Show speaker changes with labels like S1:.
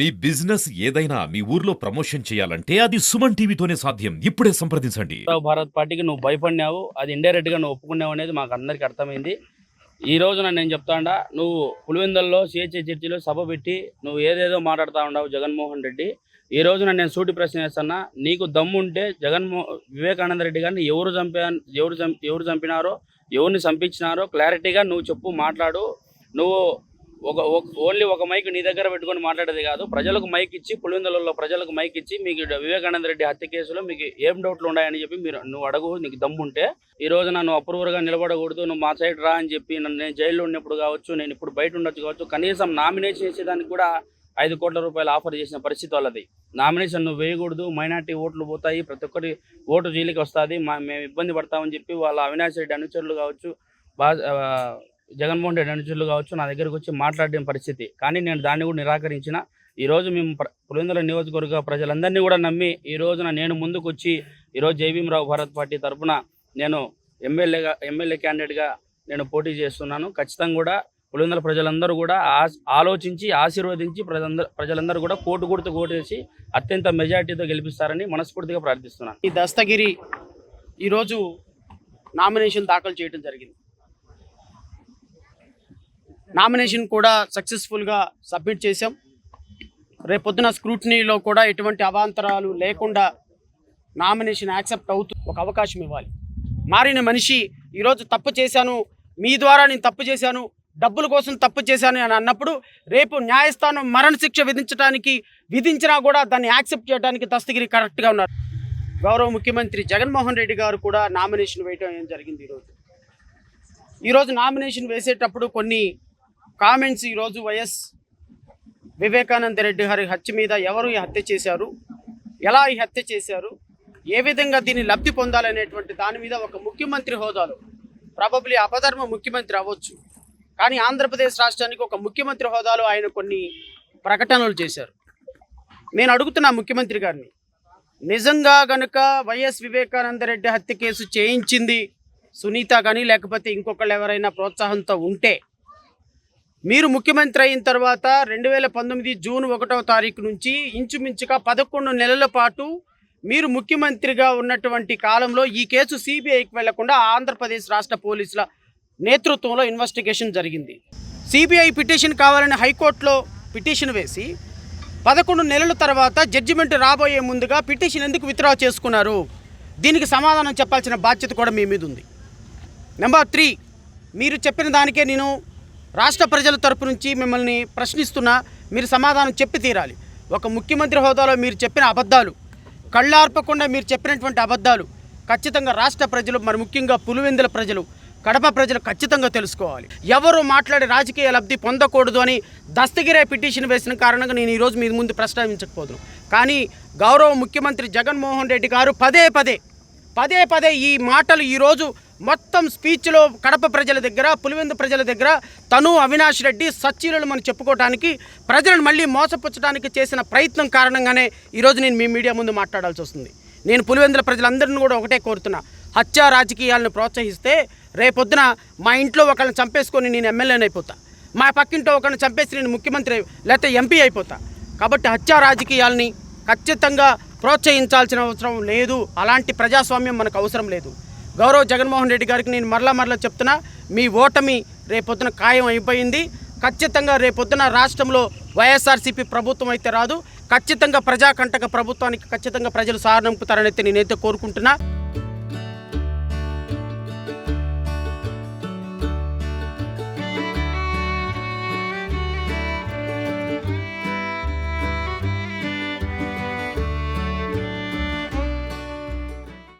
S1: మీ business ఏదైనా మీ ఊర్లో promotion చేయాలంటే అది సుమన్ టీవీతోనే సాధ్యం. ఇప్పుడే సంప్రదించండి.
S2: భారత్ పార్టీకి నువ్వు భయపడినావు అది ఇండైరెక్ట్గా నువ్వు ఒప్పుకున్నావు అనేది మాకు అందరికి అర్థమైంది. ఈ రోజున నేను చెప్తాండా నువ్వు పులివెందల్లో సిహెచ్ఏ చర్చిలో సభ పెట్టి నువ్వు ఏదేదో మాట్లాడుతూ ఉండవు జగన్మోహన్ రెడ్డి. ఈ రోజున నేను సూటి ప్రశ్న వేస్తున్నా నీకు దమ్ముంటే జగన్మో వివేకానంద రెడ్డి గారిని ఎవరు చంపా ఎవరు చంపి ఎవరు చంపినారో ఎవరిని చంపించినారో క్లారిటీగా నువ్వు చెప్పు మాట్లాడు. నువ్వు ఒక ఓన్లీ ఒక మైక్ నీ దగ్గర పెట్టుకొని మాట్లాడేది కాదు. ప్రజలకు మైక్ ఇచ్చి పులివెందులలో ప్రజలకు మైక్ ఇచ్చి మీకు వివేకానంద రెడ్డి హత్య కేసులో మీకు ఏం డౌట్లు ఉన్నాయని చెప్పి మీరు నువ్వు అడుగు నీకు దమ్ముంటే ఈ రోజు నన్ను అప్రూవర్గా నిలబడకూడదు నువ్వు మా సైడ్ రా అని చెప్పి నన్ను నేను జైల్లో ఉన్నప్పుడు కావచ్చు నేను ఇప్పుడు బయట ఉండొచ్చు కావచ్చు కనీసం నామినేషన్ చేసేదానికి కూడా ఐదు కోట్ల రూపాయలు ఆఫర్ చేసిన పరిస్థితి వాళ్ళది. నామినేషన్ నువ్వు వేయకూడదు మైనార్టీ ఓట్లు పోతాయి ప్రతి ఒక్కరి ఓటు జైలుకి వస్తుంది మా మేము ఇబ్బంది పడతామని చెప్పి వాళ్ళ అవినాష్ రెడ్డి అనుచరులు కావచ్చు బా జగన్మోహన్ రెడ్డి అనుచరులు కావచ్చు నా దగ్గరకు వచ్చి మాట్లాడిన పరిస్థితి. కానీ నేను దాన్ని కూడా నిరాకరించిన. ఈరోజు మేము ప్ర- పులివెందుల నియోజకవర్గ ప్రజలందరినీ కూడా నమ్మి ఈ రోజున నేను ముందుకు వచ్చి ఈరోజు జయభీమరావు భారత్ పార్టీ తరఫున నేను ఎమ్మెల్యేగా ఎమ్మెల్యే క్యాండిడేట్గా నేను పోటీ చేస్తున్నాను. ఖచ్చితంగా కూడా పులివెందుల ప్రజలందరూ కూడా ఆలోచించి ఆశీర్వదించి ప్రజలందరూ ప్రజలందరూ కూడా కోటు గుర్తు కోటేసి అత్యంత మెజార్టీతో గెలిపిస్తారని మనస్ఫూర్తిగా ప్రార్థిస్తున్నాను.
S3: ఈ దస్తగిరి ఈరోజు నామినేషన్ దాఖలు చేయడం జరిగింది. నామినేషన్ కూడా సక్సెస్ఫుల్గా సబ్మిట్ చేశాం. రేపొద్దున స్క్రూటినీలో కూడా ఎటువంటి అవాంతరాలు లేకుండా నామినేషన్ యాక్సెప్ట్ అవుతూ ఒక అవకాశం ఇవ్వాలి. మారిన మనిషి ఈరోజు తప్పు చేశాను మీ ద్వారా నేను తప్పు చేశాను డబ్బుల కోసం తప్పు చేశాను అని అన్నప్పుడు రేపు న్యాయస్థానం మరణశిక్ష విధించడానికి విధించినా కూడా దాన్ని యాక్సెప్ట్ చేయడానికి దస్తగిరి కరెక్ట్గా ఉన్నారు. గౌరవ ముఖ్యమంత్రి జగన్మోహన్ రెడ్డి గారు కూడా నామినేషన్ వేయడం ఏం జరిగింది ఈరోజు? ఈరోజు నామినేషన్ వేసేటప్పుడు కొన్ని కామెంట్స్ ఈరోజు వైఎస్ వివేకానంద రెడ్డి గారి హత్య మీద ఎవరు ఈ హత్య చేశారు? ఎలా ఈ హత్య చేశారు? ఏ విధంగా దీన్ని లబ్ధి పొందాలనేటువంటి దాని మీద ఒక ముఖ్యమంత్రి హోదాలో ప్రాబబ్లీ అపధర్మ ముఖ్యమంత్రి అవ్వచ్చు. కానీ ఆంధ్రప్రదేశ్ రాష్ట్రానికి ఒక ముఖ్యమంత్రి హోదాలో ఆయన కొన్ని ప్రకటనలు చేశారు. నేను అడుగుతున్నా ముఖ్యమంత్రి గారిని నిజంగా గనుక వైఎస్ వివేకానంద రెడ్డి హత్య కేసు చేయించింది సునీత కానీ లేకపోతే ఇంకొకళ్ళు ఎవరైనా ప్రోత్సాహంతో ఉంటే మీరు ముఖ్యమంత్రి అయిన తర్వాత రెండు వేల పంతొమ్మిది జూన్ ఒకటవ తారీఖు నుంచి ఇంచుమించుగా పదకొండు నెలల పాటు మీరు ముఖ్యమంత్రిగా ఉన్నటువంటి కాలంలో ఈ కేసు సిబిఐకి వెళ్ళకుండా ఆంధ్రప్రదేశ్ రాష్ట్ర పోలీసుల నేతృత్వంలో ఇన్వెస్టిగేషన్ జరిగింది. సిబిఐ పిటిషన్ కావాలని హైకోర్టులో పిటిషన్ వేసి పదకొండు నెలల తర్వాత జడ్జిమెంట్ రాబోయే ముందుగా పిటిషన్ ఎందుకు విత్డ్రా చేసుకున్నారు? దీనికి సమాధానం చెప్పాల్సిన బాధ్యత కూడా మీ మీద ఉంది. నెంబర్ త్రీ మీరు చెప్పిన దానికే నేను రాష్ట్ర ప్రజల తరపు నుంచి మిమ్మల్ని ప్రశ్నిస్తున్నా మీరు సమాధానం చెప్పి తీరాలి. ఒక ముఖ్యమంత్రి హోదాలో మీరు చెప్పిన అబద్ధాలు కళ్ళార్పకుండా మీరు చెప్పినటువంటి అబద్ధాలు ఖచ్చితంగా రాష్ట్ర ప్రజలు మరి ముఖ్యంగా పులివెందుల ప్రజలు కడప ప్రజలు ఖచ్చితంగా తెలుసుకోవాలి. ఎవరు మాట్లాడి రాజకీయ లబ్ధి పొందకూడదు అని దస్తగిరే పిటిషన్ వేసిన కారణంగా నేను ఈరోజు మీ ముందు ప్రస్తావించకపోదును. కానీ గౌరవ ముఖ్యమంత్రి జగన్మోహన్ రెడ్డి గారు పదే పదే పదే పదే ఈ మాటలు ఈరోజు మొత్తం స్పీచ్లో కడప ప్రజల దగ్గర పులివెందు ప్రజల దగ్గర తను అవినాష్ రెడ్డి సచ్చీలను మనం చెప్పుకోవడానికి ప్రజలను మళ్ళీ మోసపుచ్చడానికి చేసిన ప్రయత్నం కారణంగానే ఈరోజు నేను మీ మీడియా ముందు మాట్లాడాల్సి వస్తుంది. నేను పులివెందుల ప్రజలందరినీ కూడా ఒకటే కోరుతున్నా. హత్య రాజకీయాలను ప్రోత్సహిస్తే రేపొద్దున మా ఇంట్లో ఒకళ్ళని చంపేసుకొని నేను ఎమ్మెల్యేని అయిపోతా. మా పక్కింట్లో ఒకరిని చంపేసి నేను ముఖ్యమంత్రి లేకపోతే ఎంపీ అయిపోతా. కాబట్టి హత్య రాజకీయాల్ని ఖచ్చితంగా ప్రోత్సహించాల్సిన అవసరం లేదు. అలాంటి ప్రజాస్వామ్యం మనకు అవసరం లేదు. గౌరవ్ జగన్మోహన్ రెడ్డి గారికి నేను మరలా మరలా చెప్తున్నా మీ ఓటమి రేపొద్దున ఖాయం అయిపోయింది. ఖచ్చితంగా రేపొద్దున రాష్ట్రంలో వైఎస్ఆర్సీపీ ప్రభుత్వం అయితే రాదు. ఖచ్చితంగా ప్రజాకంటక ప్రభుత్వానికి ఖచ్చితంగా ప్రజలు సారణంపుతారని అయితే నేనైతే కోరుకుంటున్నా.